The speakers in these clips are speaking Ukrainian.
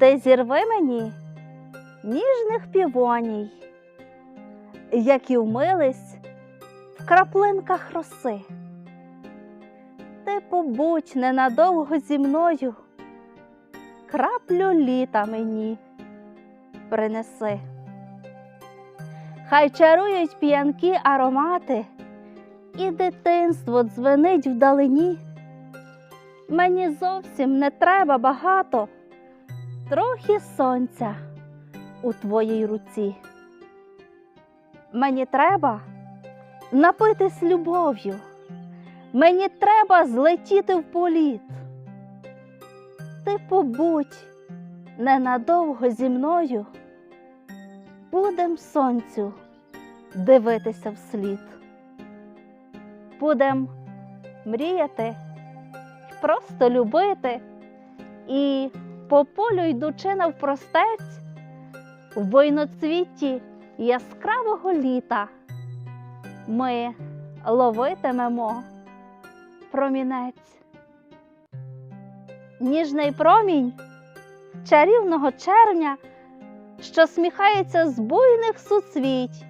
Ти зірви мені ніжних півоній, які вмились в краплинках роси. Ти побудь ненадовго зі мною, краплю літа мені принеси. Хай чарують п'янкі аромати, і дитинство дзвенить вдалині. Мені зовсім не треба багато, трохи сонця у твоїй руці. Мені треба напитись любов'ю, мені треба злетіти в політ. Ти побудь ненадовго зі мною, будем сонцю дивитися вслід. Будем мріяти, просто любити і по полю йдучи навпростець, в бойноцвіті яскравого літа ми ловитимемо промінець. Ніжний промінь чарівного червня, що сміхається з буйних суцвіть.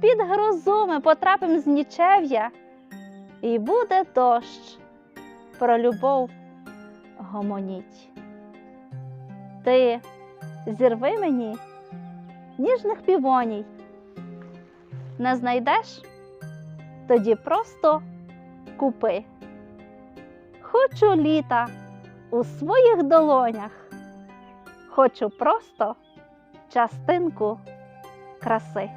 Під грозу ми потрапим з нічев'я, і буде дощ про любов гомоніть. Ти зірви мені ніжних півоній. Не знайдеш? Тоді просто купи. Хочу літа у своїх долонях, хочу просто частинку краси.